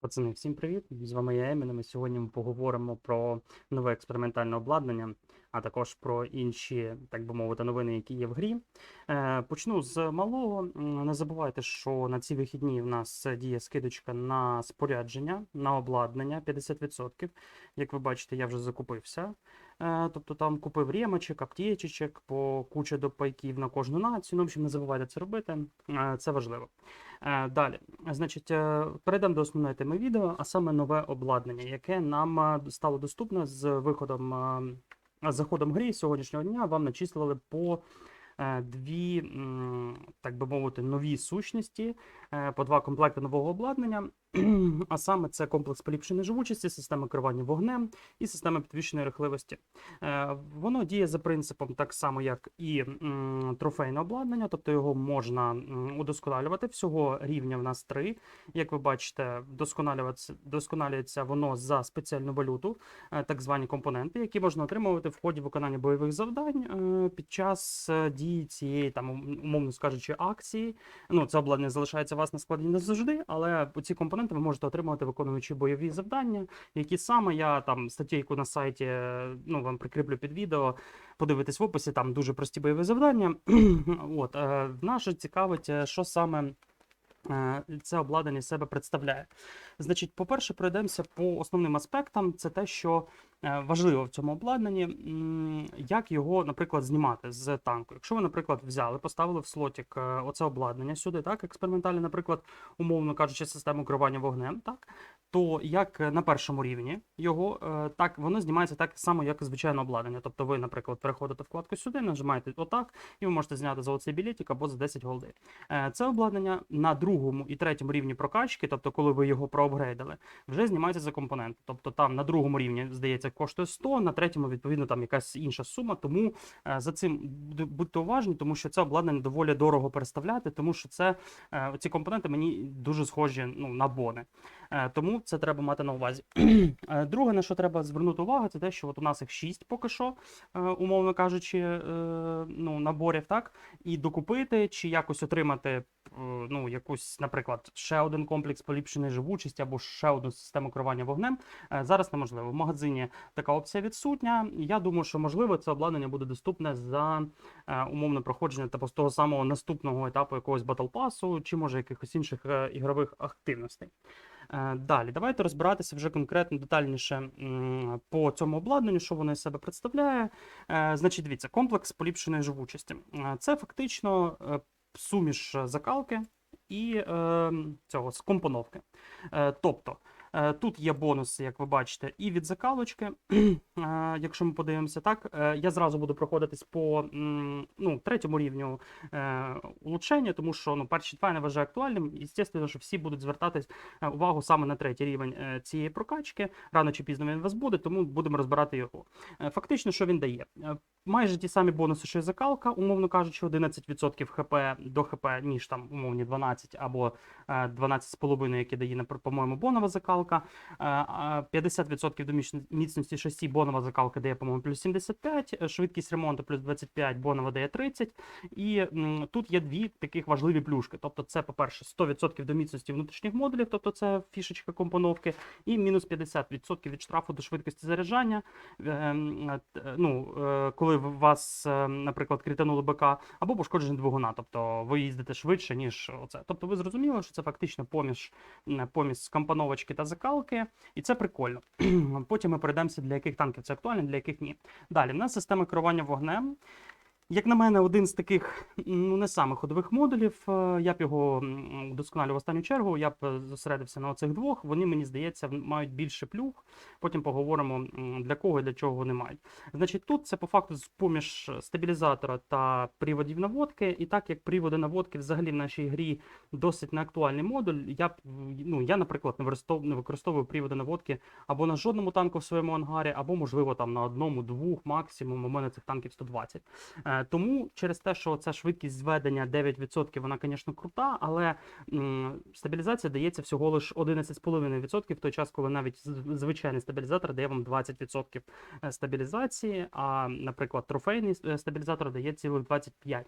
Пацани, всім привіт! З вами я Еміна. Ми сьогодні ми поговоримо про нове експериментальне обладнання, а також про інші, так би мовити, новини, які є в грі. Е, почну з малого. Не забувайте, що на ці вихідні в нас діє скидочка на спорядження, на обладнання 50%. Як ви бачите, я вже закупився. Е, тобто там купив ремочок, аптечечок, по куча допайків на кожну націю. Ну, в общем, не забувайте це робити. Е, Це важливо. Е, Далі, значить, перейдемо до основної теми відео, а саме нове обладнання, яке нам стало доступне з виходом з заходом гри сьогоднішнього дня. Вам начислили по дві, так би мовити, нові сущності, по два комплекти нового обладнання. А саме це комплекс поліпшеної живучості, система керування вогнем і система підвищеної рухливості. Е, Воно діє за принципом так само, як і трофейне обладнання, тобто його можна удосконалювати. Всього рівня в нас три. Як ви бачите, вдосконалюється воно за спеціальну валюту, е, так звані компоненти, які можна отримувати в ході виконання бойових завдань е, під час дії цієї, там, умовно скажучи, акції. Ну, це обладнання залишається у вас на складі не завжди, але ці компоненти ви можете отримувати, виконуючи бойові завдання, які саме я там статтєйку на сайті е, ну, вам прикріплю під відео. Подивитись в описі, там дуже прості бойові завдання. От, е, нас цікавить, е, що саме це обладнання себе представляє. Значить, по-перше, пройдемося по основним аспектам. Це те, що е, важливо в цьому обладнанні, як його, наприклад, знімати з танку. Якщо ви, наприклад, взяли, поставили в слотік е, оце обладнання сюди, так, експериментальне, наприклад, умовно кажучи, систему керування вогнем, так, то як е, на першому рівні його, е, так воно знімається так само, як звичайне обладнання. Тобто ви, наприклад, переходите вкладку сюди, нажимаєте отак, і ви можете зняти за оцей білетик або за 10 голди. Е, Це обладнання на другому і третьому рівні прокачки, тобто коли ви його проапгрейдили, вже знімається за компоненти. Тобто там на другому рівні, здається, коштує 100, на третьому, відповідно, там якась інша сума. Тому за цим будьте уважні, тому що це обладнання доволі дорого переставляти, тому що це ці компоненти мені дуже схожі ну, на бони. Е, Тому це треба мати на увазі. Е, Друге, на що треба звернути увагу, це те, що от у нас їх 6 поки що, е, умовно кажучи, ну, наборів, так? І докупити чи якось отримати ну, якусь, наприклад, ще один комплекс поліпшеної живучості або ще одну систему керування вогнем. Зараз неможливо. В магазині така опція відсутня. Я думаю, що можливо це обладнання буде доступне за умовне проходження з того самого наступного етапу якогось Pass, чи може якихось інших ігрових активностей. Е, Далі, давайте розбиратися вже конкретно детальніше по цьому обладнанню, що воно із себе представляє. Е, Значить, дивіться, комплекс поліпшеної живучості. Е, Це фактично суміш закалки і цього скомпоновки. Тобто. Е, Тут є бонуси, як ви бачите, і від закалочки. Е, Якщо ми подивимося так, е, я зразу буду проходитись по ну, третьому рівню улучшення, тому що ну, перші два я не вважаю актуальним. І, звісно, що всі будуть звертатись увагу саме на третій рівень цієї прокачки. Рано чи пізно він у вас буде, тому будемо розбирати його. Фактично, що він дає? Е, Майже ті самі бонуси, що і закалка, умовно кажучи, 11% хп до хп, ніж там умовні 12 або е, 12,5, які дає, по-моєму, бонова закалка. Е, 50% до міцності шасі бонова закалка дає, по-моєму, плюс 75, е, швидкість ремонту плюс 25, бонова дає 30. І тут є дві таких важливі плюшки. Тобто, це, по-перше, 100% до міцності внутрішніх модулів, тобто це фішечка компоновки, і мінус 50% від штрафу до швидкості заряджання. Е, е, Ну, е, коли вас, е, наприклад, кританули БК, або пошкодження двигуна, тобто ви їздите швидше, ніж оце. Тобто ви зрозуміли, що це фактично поміж, поміж компоновочки та закалки, і це прикольно. Потім ми перейдемося, для яких танків це актуально, для яких ні. Далі, в нас система керування вогнем. Як на мене, один з таких ну, не самих ходових модулів. Е, Я б його м, в останню чергу. Я б е, зосередився на оцих двох. Вони, мені здається, мають більше плюх. Потім поговоримо для кого і для чого вони мають. Значить, тут це по факту з- поміж стабілізатора та приводів наводки. І так як приводи наводки взагалі в нашій грі досить неактуальний модуль. Я б ну я, наприклад, не використовую приводи наводки або на жодному танку в своєму ангарі, або можливо там на одному, двох максимум. У мене цих танків 120. Е, Тому через те, що ця швидкість зведення 9%, вона, звісно, крута, але стабілізація дається всього лише 11,5% в той час, коли навіть звичайний стабілізатор дає вам 20% е, стабілізації, а, наприклад, трофейний е, стабілізатор дає цілих 25%.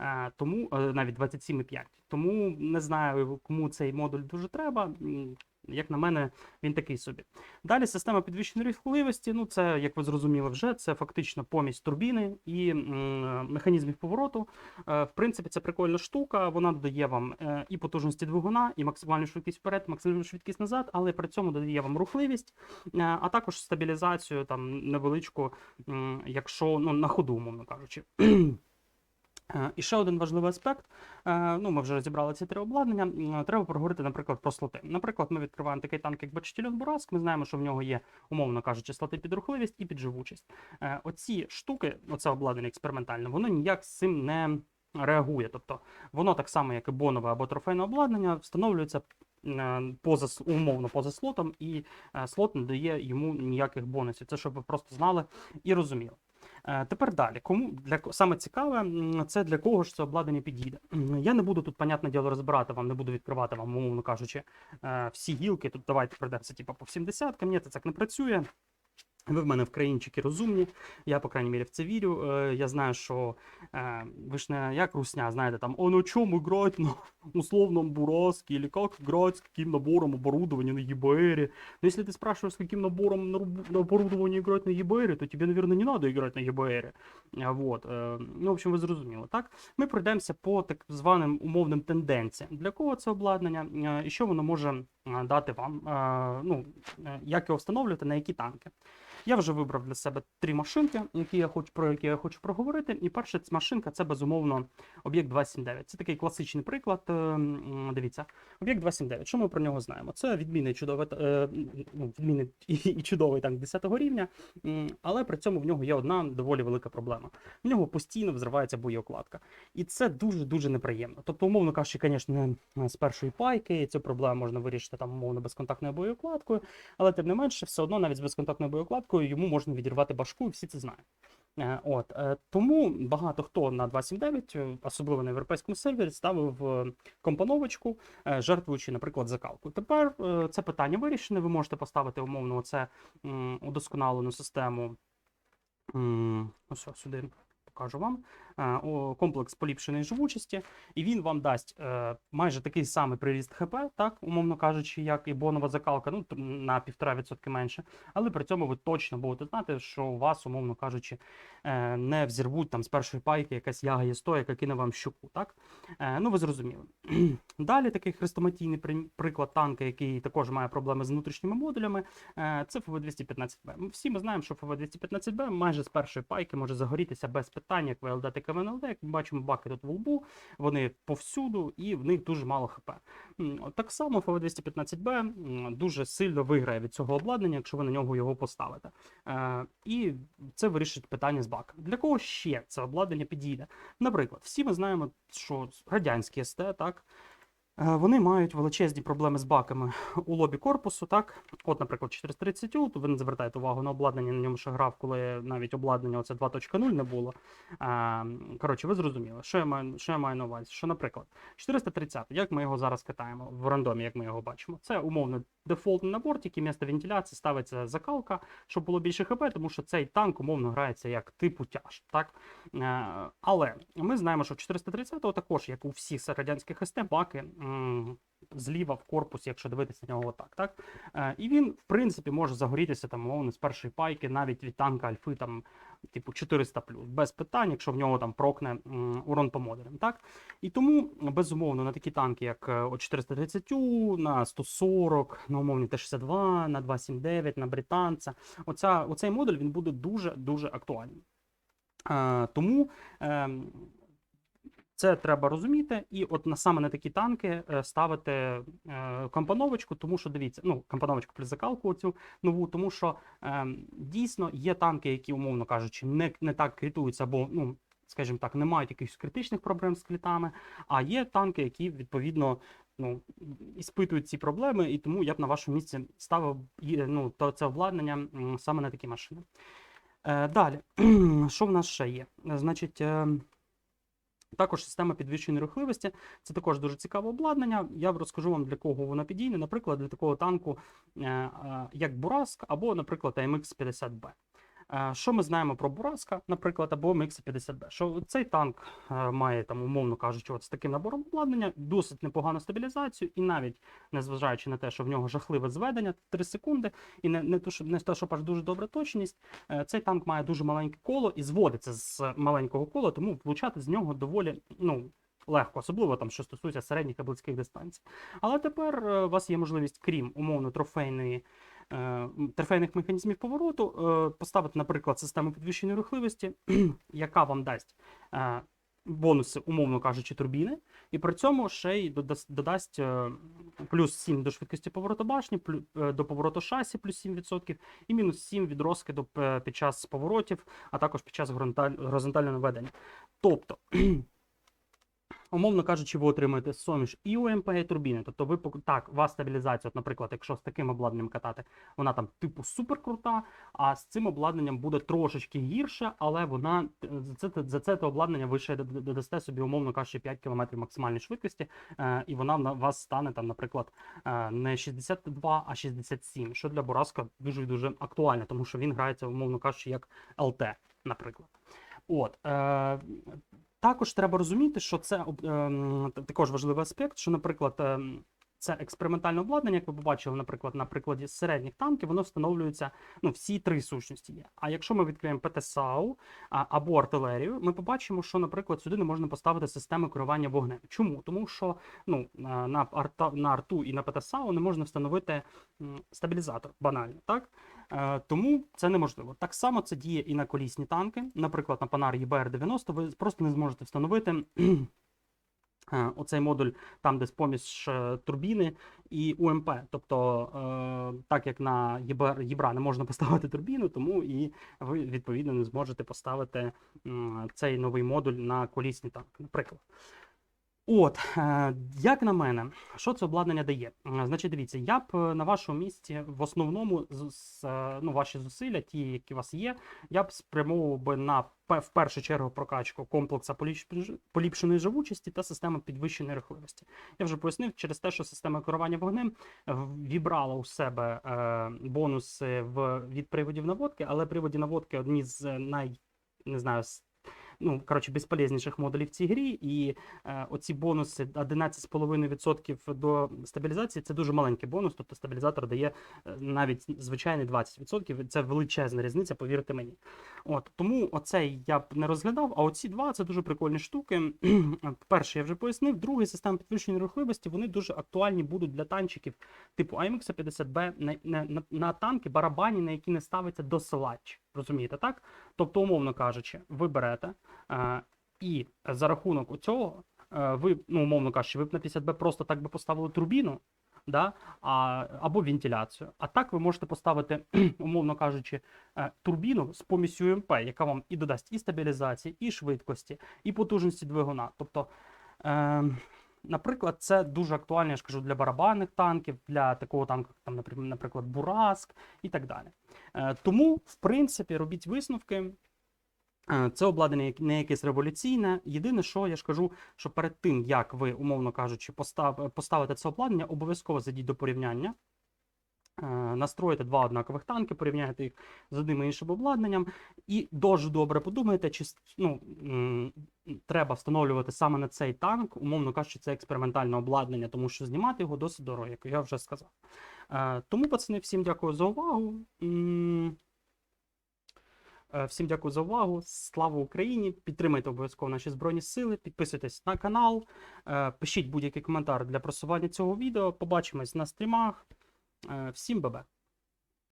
Е, Тому навіть 27,5%. Тому не знаю, кому цей модуль дуже треба. Як на мене, він такий собі. Далі система підвищеної рухливості. Ну, це, як ви зрозуміли, вже це фактично помість турбіни і механізмів повороту. Е, В принципі, це прикольна штука. Вона додає вам е, і потужності двигуна, і максимальну швидкість вперед, максимальну швидкість назад, але при цьому додає вам рухливість, е, а також стабілізацію там невеличку, якщо ну на ходу, умовно кажучи. Е, І ще один важливий аспект. е, Ну, ми вже розібрали ці три обладнання. Треба проговорити, наприклад, про слоти. Наприклад, ми відкриваємо такий танк, як Бачтільон Бураск. Ми знаємо, що в нього є, умовно кажучи, слоти під рухливість і під живучість. Е, Оці штуки, оце обладнання експериментальне, воно ніяк з цим не реагує. Тобто воно так само, як і бонове або трофейне обладнання, встановлюється поза умовно поза слотом, і слот не дає йому ніяких бонусів. Це щоб ви просто знали і розуміли. Е, Тепер далі. Кому для саме цікаве, це для кого ж це обладнання підійде. Я не буду тут, понятне діло, розбирати вам, не буду відкривати вам, умовно кажучи, е, всі гілки. Тут давайте пройдемося типу, по всім десяткам. Ні, це так не працює. Ви в мене вкраїнчики розумні, я, по крайній мірі, в це вірю. Е, Я знаю, що е, ви ж не як русня, знаєте, там, на чому грати на условном Бураске, или как играть, с каким набором оборудования на EBR. Но если ты спрашиваешь, с каким набором на оборудования играть на EBR, то тебе, наверное, не надо играть на EBR. А, Вот. е, Ну, в общем, ви зрозуміли, так? Ми пройдемося по так званим умовним тенденціям. Для кого це обладнання е, і що воно може е, дати вам, е, ну, е, як його встановлювати, на які танки. Я вже вибрав для себе три машинки, які я хочу, про які я хочу проговорити. І перша машинка це безумовно об'єкт 279. Це такий класичний приклад. е, Дивіться, об'єкт 279. Що ми про нього знаємо? Це відмінний чудовий, е, ну, відмінний і, і чудовий танк 10 рівня, але при цьому в нього є одна доволі велика проблема. В нього постійно взривається боєокладка. І це дуже-дуже неприємно. Тобто, умовно кажучи, звісно, не з першої пайки цю проблему можна вирішити там умовно безконтактною боєокладкою, але тим не менше, все одно навіть з безконтактною боєокладкою йому можна відірвати башку, і всі це знають. Е, От е, тому багато хто на 279, е, особливо на європейському сервері, ставив компоновочку, жертвуючи, наприклад, закалку. Тепер це питання вирішене. Ви можете поставити умовно оце удосконалену систему. Ось ось сюди покажу вам. Е, Комплекс поліпшеної живучості, і він вам дасть е, майже такий самий приріст ХП, так, умовно кажучи, як і бонова закалка, ну на 1,5% менше. Але при цьому ви точно будете знати, що у вас, умовно кажучи, е, не взірвуть там з першої пайки якась яга є 100, яка кине вам щуку. Так? Ну, ви зрозуміли. Далі такий хрестоматійний при- приклад танка, який також має проблеми з внутрішніми модулями, це ФВ-215Б. Ми Всі ми знаємо, що ФВ-215Б майже з першої пайки може загорітися без питань, як ВЛД, і Як ми бачимо, баки тут в лбу, вони повсюду, і в них дуже мало ХП. Так само ФВ-215Б дуже сильно виграє від цього обладнання, якщо ви на нього його поставите. Е, І це вирішить питання з баком. Для кого ще це обладнання підійде? Наприклад, всі ми знаємо, що радянські СТ, так. Е, Вони мають величезні проблеми з баками у лобі корпусу, так. От, наприклад, 430 то ви не звертаєте увагу на обладнання, на ньому ще грав, коли навіть обладнання оце 2.0 не було. Коротше, ви зрозуміли, що я маю, що я маю на увазі. Що, наприклад, 430, як ми його зараз катаємо в рандомі, як ми його бачимо. Це умовно дефолтний набор, тільки вмісто вентиляції ставиться закалка, щоб було більше ХП, тому що цей танк умовно грається як типу тяж. Так? Е, Але ми знаємо, що в 430 також, як у всіх радянських СТ, баки зліва в корпусі, якщо дивитися на нього отак. Так? Е, І він, в принципі, може загорітися там, умовно, з першої пайки, навіть від танка Альфи, там, типу 400 без питань, якщо в нього там прокне урон по модулям. Так? І тому, безумовно, на такі танки, як е, о 430, на 140, на умовні Т-62, на 279, на британця, оця, оцей модуль він буде дуже-дуже актуальним. Е, тому ем, це треба розуміти, і от на саме на такі танки е, ставити е, компоновочку, тому що дивіться, ну компоновочку плюс закалку оцю нову, тому що е, дійсно є танки, які, умовно кажучи, не, не так критуються, або ну. Скажімо так, не мають якихось критичних проблем з клітами, а є танки, які відповідно ну, іспитують ці проблеми, і тому я б на вашому місці ставив ну, то це обладнання саме на такі машини. Е, далі, що в нас ще є? Значить, е, також система підвищеної рухливості. Це також дуже цікаве обладнання. Я розкажу вам, для кого воно підійде. Наприклад, для такого танку, е, е, як Бураск, або, наприклад, AMX 50B. Е, Що ми знаємо про Бураска, наприклад, або МХ-50Б? Що цей танк е, має там, умовно кажучи, от з таким набором обладнання, досить непогану стабілізацію, і навіть незважаючи на те, що в нього жахливе зведення 3 секунди, і не, не то, що не те, що аж дуже добра точність, е, цей танк має дуже маленьке коло і зводиться з маленького кола, тому влучати з нього доволі ну, легко, особливо там, що стосується середніх і близьких дистанцій. Але тепер е, у вас є можливість, крім умовно трофейної. Е, м, Трофейних механізмів повороту е, поставити, наприклад, систему підвищеної рухливості, яка вам дасть е, бонуси, умовно кажучи, турбіни, і при цьому ще й додасть, плюс 7 до швидкості повороту башні, до повороту шасі плюс 7%, і мінус 7 від розкиду під час поворотів, а також під час горизонтального наведення. Тобто, умовно кажучи, ви отримаєте суміш і УМП, і турбіни. Тобто, ви так, у вас стабілізація, от, наприклад, якщо з таким обладнанням катати, вона там типу супер крута, а з цим обладнанням буде трошечки гірше, але вона е, за це, за це обладнання ви ще додасте собі, умовно кажучи, 5 км максимальної швидкості, е, і вона на вас стане там, наприклад, е, не 62, а 67, що для Бураска дуже дуже актуально, тому що він грається, умовно кажучи, як ЛТ, наприклад. От, е, також треба розуміти, що це ем, також важливий аспект, що, наприклад, ем, це експериментальне обладнання, як ви побачили, наприклад, на прикладі середніх танків, воно встановлюється, ну, всі три сущності є. А якщо ми відкриємо ПТСАУ або артилерію, ми побачимо, що, наприклад, сюди не можна поставити системи керування вогнем. Чому? Тому що ну, на, на, арта, на арту і на ПТСАУ не можна встановити стабілізатор, банально, так? Е, тому це неможливо. Так само це діє і на колісні танки. Наприклад, на Панар ЄБР-90 ви просто не зможете встановити е, оцей модуль там, де поміж е, турбіни і УМП. Тобто, так як на ЄБР, ЄБРА не можна поставити турбіну, тому і ви відповідно не зможете поставити цей новий модуль на колісні танки, наприклад. От, е, як на мене, що це обладнання дає? Значить, дивіться, я б е, на вашому місці в основному е, ну, ваші зусилля, ті, які у вас є, я б спрямовував би на в першу чергу прокачку комплекса поліпш- поліпшеної живучості та системи підвищеної рухливості. Я вже пояснив через те, що система керування вогнем вібрала у себе бонуси в, від приводів наводки, але приводі наводки одні з най не знаю, ну, коротше, безполезніших модулів в цій грі, і е, оці бонуси 11,5% до стабілізації це дуже маленький бонус, тобто стабілізатор дає е, навіть звичайний 20%. Це величезна різниця, повірте мені. От, тому оцей я б не розглядав, а оці два це дуже прикольні штуки. Перший я вже пояснив, другий система підвищення рухливості, вони дуже актуальні будуть для танчиків типу AMX 50B на, на, на, на танки, барабані, на які не ставиться досилач. Розумієте, так? Тобто, умовно кажучи, ви берете е, і за рахунок цього, е, ви, ну, умовно кажучи, ви б на 50Б просто так би поставили турбіну, да? а, або вентиляцію. А так ви можете поставити, умовно кажучи, е, турбіну з помісю УМП, яка вам і додасть і стабілізації, і швидкості, і потужності двигуна. Тобто, е, Наприклад, це дуже актуально, я ж кажу, для барабанних танків, для такого танку, там, наприклад, Бураск і так далі. Е, Тому, в принципі, робіть висновки. Е, Це обладнання не якесь революційне. Єдине, що я ж кажу, що перед тим, як ви, умовно кажучи, постав, поставите це обладнання, обов'язково зайдіть до порівняння. Е, Настроїте два однакових танки, порівняєте їх з одним і іншим обладнанням, і дуже добре подумайте, чи ну, треба встановлювати саме на цей танк, умовно кажучи, це експериментальне обладнання, тому що знімати його досить дорого, як я вже сказав. Е, Тому, пацани, всім дякую за увагу. Е, Всім дякую за увагу. Слава Україні! Підтримайте обов'язково наші Збройні Сили, підписуйтесь на канал, пишіть будь-який коментар для просування цього відео. Побачимось на стрімах. Е, Всім бабе!